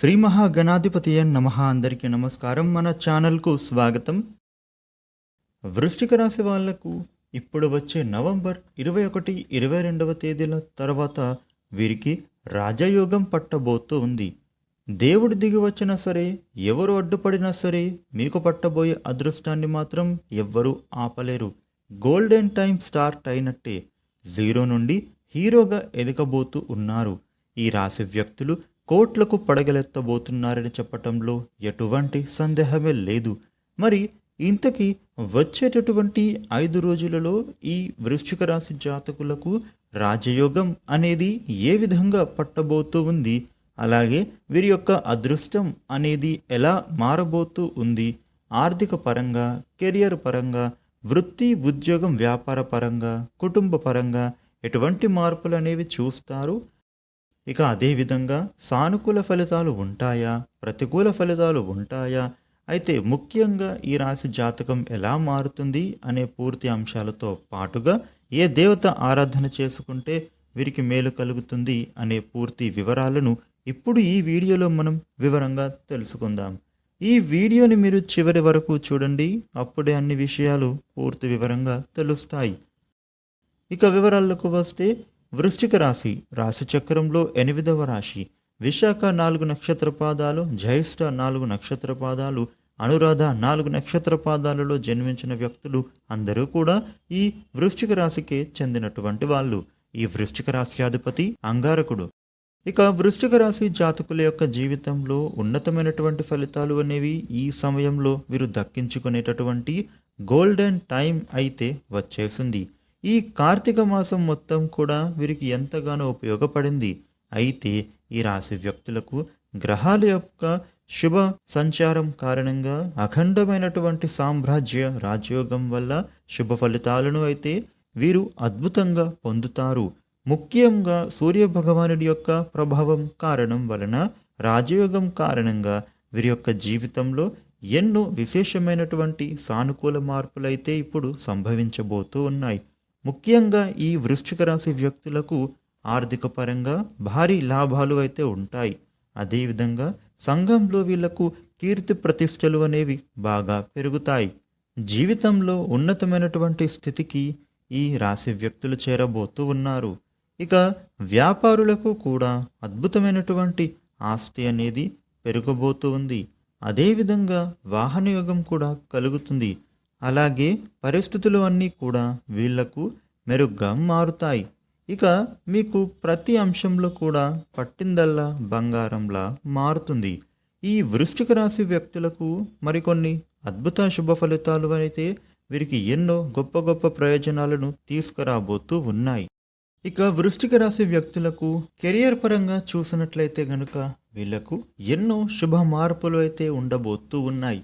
శ్రీ మహాగణాధిపతి నమ. అందరికీ నమస్కారం. మన ఛానల్కు స్వాగతం. వృష్టిక రాశి వాళ్ళకు ఇప్పుడు వచ్చే నవంబర్ ఇరవై ఒకటి ఇరవై రెండవ తేదీల తర్వాత వీరికి రాజయోగం పట్టబోతూ ఉంది. దేవుడు దిగి వచ్చినా సరే ఎవరు అడ్డుపడినా సరే మీకు పట్టబోయే అదృష్టాన్ని మాత్రం ఎవ్వరూ ఆపలేరు. గోల్డెన్ టైం స్టార్ట్ అయినట్టే జీరో నుండి హీరోగా ఎదగబోతూ ఉన్నారు. ఈ రాశి వ్యక్తులు కోట్లకు పడగలెత్తబోతున్నారని చెప్పటంలో ఎటువంటి సందేహమే లేదు. మరి ఇంతకీ వచ్చేటటువంటి ఐదు రోజులలో ఈ వృశ్చిక రాశి జాతకులకు రాజయోగం అనేది ఏ విధంగా పట్టబోతూ ఉంది? అలాగే వీరి యొక్క అదృష్టం అనేది ఎలా మారబోతూ ఉంది? ఆర్థిక పరంగా కెరియర్ పరంగా వృత్తి ఉద్యోగం వ్యాపార పరంగా కుటుంబ పరంగా ఎటువంటి మార్పులు అనేవి చూస్తారు? ఇక అదేవిధంగా సానుకూల ఫలితాలు ఉంటాయా? ప్రతికూల ఫలితాలు ఉంటాయా? అయితే ముఖ్యంగా ఈ రాశి జాతకం ఎలా మారుతుంది అనే పూర్తి అంశాలతో పాటుగా ఏ దేవత ఆరాధన చేసుకుంటే వీరికి మేలు కలుగుతుంది అనే పూర్తి వివరాలను ఇప్పుడు ఈ వీడియోలో మనం వివరంగా తెలుసుకుందాం. ఈ వీడియోని మీరు చివరి వరకు చూడండి అప్పుడే అన్ని విషయాలు పూర్తి వివరంగా తెలుస్తాయి. ఇక వివరాలకు వస్తే వృశ్చిక రాశి రాశిచక్రంలో ఎనిమిదవ రాశి విశాఖ నాలుగు నక్షత్ర పాదాలు జ్యేష్ఠ నాలుగు నక్షత్ర పాదాలు అనురాధ నాలుగు నక్షత్ర పాదాలలో జన్మించిన వ్యక్తులు అందరూ కూడా ఈ వృశ్చిక రాశికే చెందినటువంటి వాళ్ళు. ఈ వృశ్చిక రాశ్యాధిపతి అంగారకుడు. ఇక వృశ్చిక రాశి జాతకుల యొక్క జీవితంలో ఉన్నతమైనటువంటి ఫలితాలు అనేవి ఈ సమయంలో వీరు దక్కించుకునేటటువంటి గోల్డెన్ టైం అయితే వచ్చేసింది. ఈ కార్తీక మాసం మొత్తం కూడా వీరికి ఎంతగానో ఉపయోగపడింది. అయితే ఈ రాశి వ్యక్తులకు గ్రహాల యొక్క శుభ సంచారం కారణంగా అఖండమైనటువంటి సామ్రాజ్య రాజయోగం వల్ల శుభ ఫలితాలను అయితే వీరు అద్భుతంగా పొందుతారు. ముఖ్యంగా సూర్య భగవానుడి యొక్క ప్రభావం కారణం వలన రాజయోగం కారణంగా వీరి యొక్క జీవితంలో ఎన్నో విశేషమైనటువంటి సానుకూల మార్పులైతే ఇప్పుడు సంభవించబోతూ ఉన్నాయి. ముఖ్యంగా ఈ వృశ్చిక రాశి వ్యక్తులకు ఆర్థిక పరంగా భారీ లాభాలు అయితే ఉంటాయి. అదేవిధంగా సంఘంలో వీళ్ళకు కీర్తి ప్రతిష్టలు అనేవి బాగా పెరుగుతాయి. జీవితంలో ఉన్నతమైనటువంటి స్థితికి ఈ రాశి వ్యక్తులు చేరబోతూ ఉన్నారు. ఇక వ్యాపారులకు కూడా అద్భుతమైనటువంటి ఆస్తి అనేది పెరగబోతూ ఉంది. అదేవిధంగా వాహన యోగం కూడా కలుగుతుంది. అలాగే పరిస్థితులు అన్నీ కూడా వీళ్ళకు మెరుగ్గా మారుతాయి. ఇక మీకు ప్రతి అంశంలో కూడా పట్టిందల్లా బంగారంలా మారుతుంది. ఈ వృశ్చిక రాశి వ్యక్తులకు మరికొన్ని అద్భుత శుభ ఫలితాలు అయితే వీరికి ఎన్నో గొప్ప గొప్ప ప్రయోజనాలను తీసుకురాబోతూ ఉన్నాయి. ఇక వృష్టిక రాశి వ్యక్తులకు కెరియర్ పరంగా చూసినట్లయితే గనుక వీళ్ళకు ఎన్నో శుభ మార్పులు అయితే ఉండబోతూ ఉన్నాయి.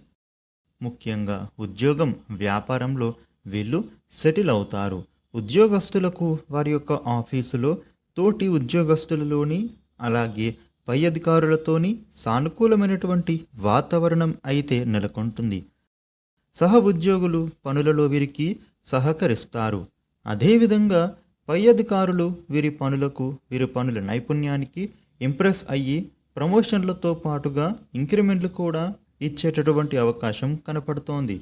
ముఖ్యంగా ఉద్యోగం వ్యాపారంలో వీళ్ళు సెటిల్ అవుతారు. ఉద్యోగస్తులకు వారి యొక్క ఆఫీసులో తోటి ఉద్యోగస్తులలోని అలాగే పై అధికారులతోని సానుకూలమైనటువంటి వాతావరణం అయితే నెలకొంటుంది. సహ ఉద్యోగులు పనులలో వీరికి సహకరిస్తారు. అదేవిధంగా పై అధికారులు వీరి పనులకు వీరి పనుల నైపుణ్యానికి ఇంప్రెస్ అయ్యి ప్రమోషన్లతో పాటుగా ఇంక్రిమెంట్లు కూడా ఇచ్చేటటువంటి అవకాశం కనపడుతోంది.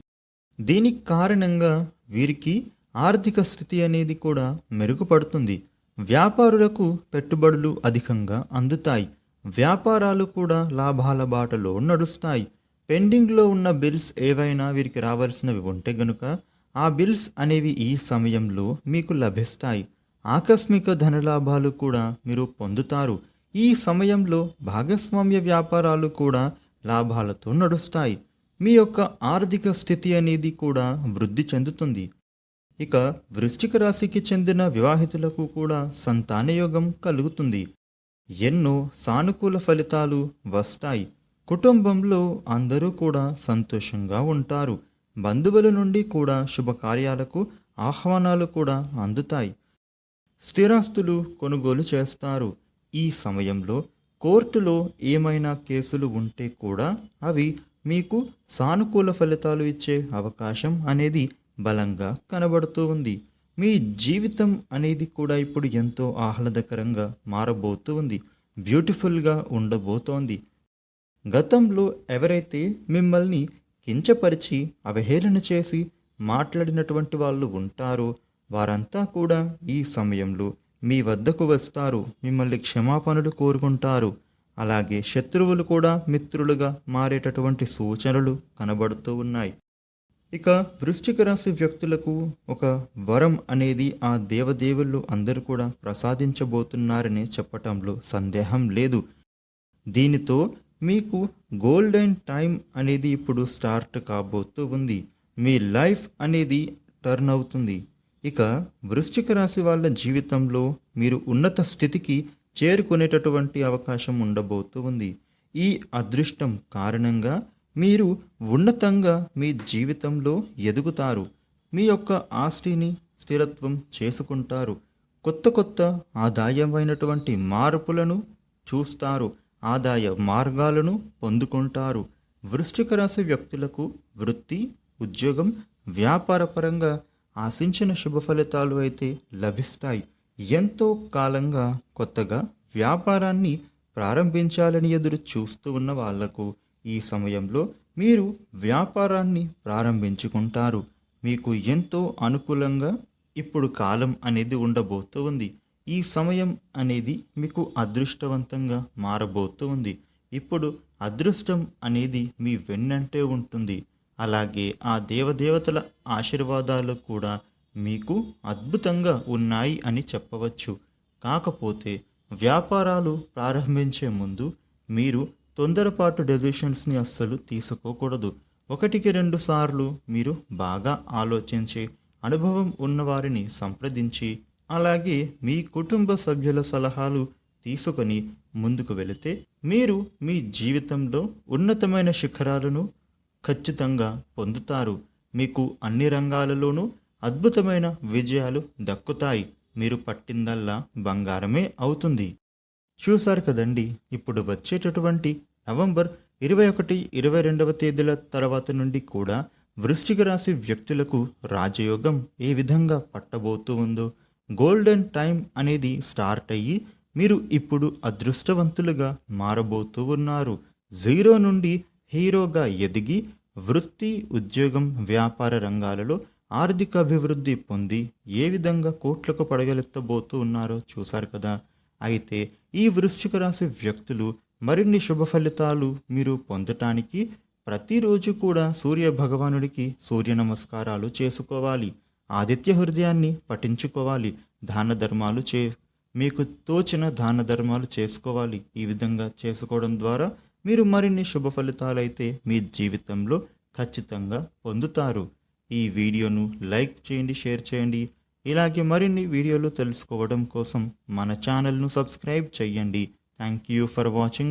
దీనికి కారణంగా వీరికి ఆర్థిక స్థితి అనేది కూడా మెరుగుపడుతుంది. వ్యాపారులకు పెట్టుబడులు అధికంగా అందుతాయి. వ్యాపారాలు కూడా లాభాల బాటలో నడుస్తాయి. పెండింగ్లో ఉన్న బిల్స్ ఏవైనా వీరికి రావాల్సినవి ఉంటే గనుక ఆ బిల్స్ అనేవి ఈ సమయంలో మీకు లభిస్తాయి. ఆకస్మిక ధనలాభాలు కూడా మీరు పొందుతారు. ఈ సమయంలో భాగస్వామ్య వ్యాపారాలు కూడా లాభాలతో నడుస్తాయి. మీ యొక్క ఆర్థిక స్థితి అనేది కూడా వృద్ధి చెందుతుంది. ఇక వృశ్చిక రాశికి చెందిన వివాహితులకు కూడా సంతానయోగం కలుగుతుంది. ఎన్నో సానుకూల ఫలితాలు వస్తాయి. కుటుంబంలో అందరూ కూడా సంతోషంగా ఉంటారు. బంధువుల నుండి కూడా శుభకార్యాలకు ఆహ్వానాలు కూడా అందుతాయి. స్థిరాస్తులు కొనుగోలు చేస్తారు. ఈ సమయంలో కోర్టులో ఏమైనా కేసులు ఉంటే కూడా అవి మీకు సానుకూల ఫలితాలు ఇచ్చే అవకాశం అనేది బలంగా కనబడుతూ ఉంది. మీ జీవితం అనేది కూడా ఇప్పుడు ఎంతో ఆహ్లాదకరంగా మారబోతూ ఉంది. బ్యూటిఫుల్గా ఉండబోతోంది. గతంలో ఎవరైతే మిమ్మల్ని కించపరిచి అవహేళన చేసి మాట్లాడినటువంటి వాళ్ళు ఉంటారో వారంతా కూడా ఈ సమయంలో మీ వద్దకు వస్తారు మిమ్మల్ని క్షమాపణలు కోరుకుంటారు. అలాగే శత్రువులు కూడా మిత్రులుగా మారేటటువంటి సూచనలు కనబడుతూ ఉన్నాయి. ఇక వృశ్చిక రాశి వ్యక్తులకు ఒక వరం అనేది ఆ దేవదేవుళ్ళు అందరూ కూడా ప్రసాదించబోతున్నారని చెప్పటంలో సందేహం లేదు. దీనితో మీకు గోల్డెన్ టైం అనేది ఇప్పుడు స్టార్ట్ కాబోతూ ఉంది. మీ లైఫ్ అనేది టర్న్ అవుతుంది. ఇక వృశ్చిక రాశి వాళ్ళ జీవితంలో మీరు ఉన్నత స్థితికి చేరుకునేటటువంటి అవకాశం ఉండబోతూ ఉంది. ఈ అదృష్టం కారణంగా మీరు ఉన్నతంగా మీ జీవితంలో ఎదుగుతారు. మీ యొక్క ఆస్తిని స్థిరత్వం చేసుకుంటారు. కొత్త కొత్త ఆదాయమైనటువంటి మార్పులను చూస్తారు. ఆదాయ మార్గాలను పొందుకుంటారు. వృశ్చిక రాశి వ్యక్తులకు వృత్తి ఉద్యోగం వ్యాపారపరంగా ఆశించిన శుభ ఫలితాలు అయితే లభిస్తాయి. ఎంతో కాలంగా కొత్తగా వ్యాపారాన్ని ప్రారంభించాలని ఎదురు చూస్తూ ఉన్న వాళ్ళకు ఈ సమయంలో మీరు వ్యాపారాన్ని ప్రారంభించుకుంటారు. మీకు ఎంతో అనుకూలంగా ఇప్పుడు కాలం అనేది ఉండబోతూ ఉంది. ఈ సమయం అనేది మీకు అదృష్టవంతంగా మారబోతూ ఉంది. ఇప్పుడు అదృష్టం అనేది మీ వెన్నంటే ఉంటుంది. అలాగే ఆ దేవదేవతల ఆశీర్వాదాలు కూడా మీకు అద్భుతంగా ఉన్నాయి అని చెప్పవచ్చు. కాకపోతే వ్యాపారాలు ప్రారంభించే ముందు మీరు తొందరపాటు డెసిషన్స్ని అస్సలు తీసుకోకూడదు. ఒకటికి రెండు సార్లు మీరు బాగా ఆలోచించి అనుభవం ఉన్నవారిని సంప్రదించి అలాగే మీ కుటుంబ సభ్యుల సలహాలు తీసుకొని ముందుకు వెళితే మీరు మీ జీవితంలో ఉన్నతమైన శిఖరాలను ఖచ్చితంగా పొందుతారు. మీకు అన్ని రంగాలలోనూ అద్భుతమైన విజయాలు దక్కుతాయి. మీరు పట్టిందల్లా బంగారమే అవుతుంది. చూశారు కదండి ఇప్పుడు వచ్చేటటువంటి నవంబర్ ఇరవై ఒకటి ఇరవై రెండవ తేదీల తర్వాత నుండి కూడా వృశ్చిక రాశి వ్యక్తులకు రాజయోగం ఏ విధంగా పట్టబోతూ ఉందో గోల్డెన్ టైం అనేది స్టార్ట్ అయ్యి మీరు ఇప్పుడు అదృష్టవంతులుగా మారబోతూ ఉన్నారు. జీరో నుండి హీరోగా ఎదిగి వృత్తి ఉద్యోగం వ్యాపార రంగాలలో ఆర్థిక అభివృద్ధి పొంది ఏ విధంగా కోట్లకు పడగలెత్తబోతూ ఉన్నారో చూశారు కదా. అయితే ఈ వృశ్చిక రాశి వ్యక్తులు మరిన్ని శుభ ఫలితాలు మీరు పొందటానికి ప్రతిరోజు కూడా సూర్య భగవానుడికి సూర్య నమస్కారాలు చేసుకోవాలి. ఆదిత్య హృదయాన్ని పఠించుకోవాలి. దాన ధర్మాలు చే మీకు తోచిన దాన ధర్మాలు చేసుకోవాలి. ఈ విధంగా చేసుకోవడం ద్వారా మీరు మరిన్ని శుభ ఫలితాలైతే మీ జీవితంలో ఖచ్చితంగా పొందుతారు. ఈ వీడియోను లైక్ చేయండి షేర్ చేయండి. ఇలాగే మరిన్ని వీడియోలు తెలుసుకోవడం కోసం మన ఛానల్ను సబ్స్క్రైబ్ చేయండి. Thank you for watching.